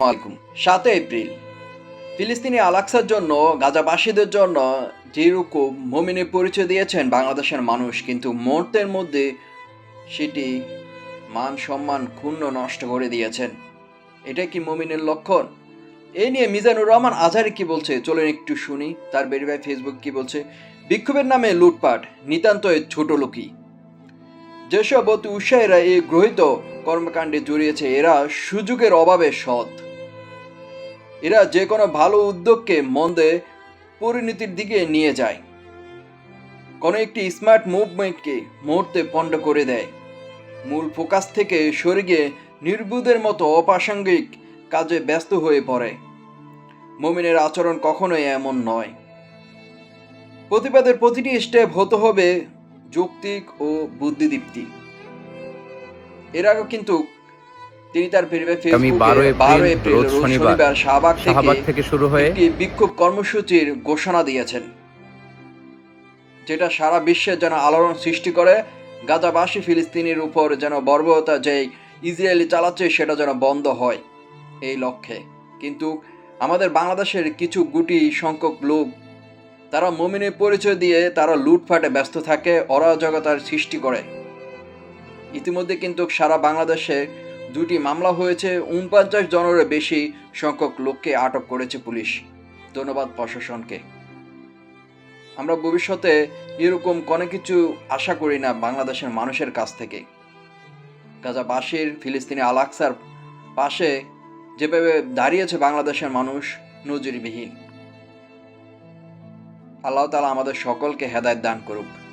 আলাইকুম। সাতই এপ্রিল। ফিলিস্তিনি আলাক্সার জন্য, গাজাবাসীদের জন্য যেরকম মমিনের পরিচয় দিয়েছেন বাংলাদেশের মানুষ, কিন্তু মুহূর্তের মধ্যে সেটি মান সম্মান ক্ষুণ্ণ নষ্ট করে দিয়েছেন। এটা কি মমিনের লক্ষণ? এই নিয়ে মিজানুর রহমান আজহারি কি বলছে? চলুন একটু শুনি। তার বেরিভাই ফেসবুক কি বলছে? বিক্ষোভের নামে লুটপাট নিতান্ত ছোট লোকই। যেসব অতি উৎসাহীরা এই গ্রহিত কর্মকাণ্ডে জড়িয়েছে, এরা সুযোগের অভাবে সৎ। এরা যে কোনো ভালো উদ্যোগকে মন্দে পরিণতির দিকে নিয়ে যায়। কোনো একটি স্মার্ট মুভমেন্টকে মুহূর্তে পণ্ড করে দেয়। মূল ফোকাস থেকে সরে গিয়ে নির্বুদের মতো অপ্রাসঙ্গিক কাজে ব্যস্ত হয়ে পড়ে। মমিনের আচরণ কখনোই এমন নয়। প্রতিবাদের প্রতিটি স্টেপ হতে হবে যৌক্তিক ও বুদ্ধিদীপ্তি। এর আগে কিন্তু তিনি তার 12 বারো এপ্রিল রোজ শনিবার শাহবাগ শাহবাগ থেকে থেকে শুরু হয়ে একটি বিক্ষোভ কর্মসূচির ঘোষণা দিয়েছেন যেটা সারা বিশ্বের যেন আলোড়ন সৃষ্টি করে গাজাবাসী ফিলিস্তিনির উপর যেন বর্বরতা যে ইসরায়েলি চালাচ্ছে সেটা যেন বন্ধ হয় এই লক্ষ্যে। কিন্তু আমাদের বাংলাদেশের কিছু গুটি সংখ্যক লোক তারা মমিনের পরিচয় দিয়ে তারা লুটফাটে ব্যস্ত থাকে, অরাজকতার সৃষ্টি করে। ইতিমধ্যে কিন্তু সারা বাংলাদেশে দুটি মামলা হয়েছে, উনপঞ্চাশ জনের বেশি সংখ্যক লোককে আটক করেছে পুলিশ। ধন্যবাদ প্রশাসনকে। আমরা ভবিষ্যতে এরকম কোনো কিছু আশা করি না বাংলাদেশের মানুষের কাছ থেকে। গাজাবাসীর, ফিলিস্তিনি আলাক্সার পাশে যেভাবে দাঁড়িয়েছে বাংলাদেশের মানুষ, নজিরবিহীন। আল্লাহ তালা আমাদের সকলকে হেদায়ত দান করুক।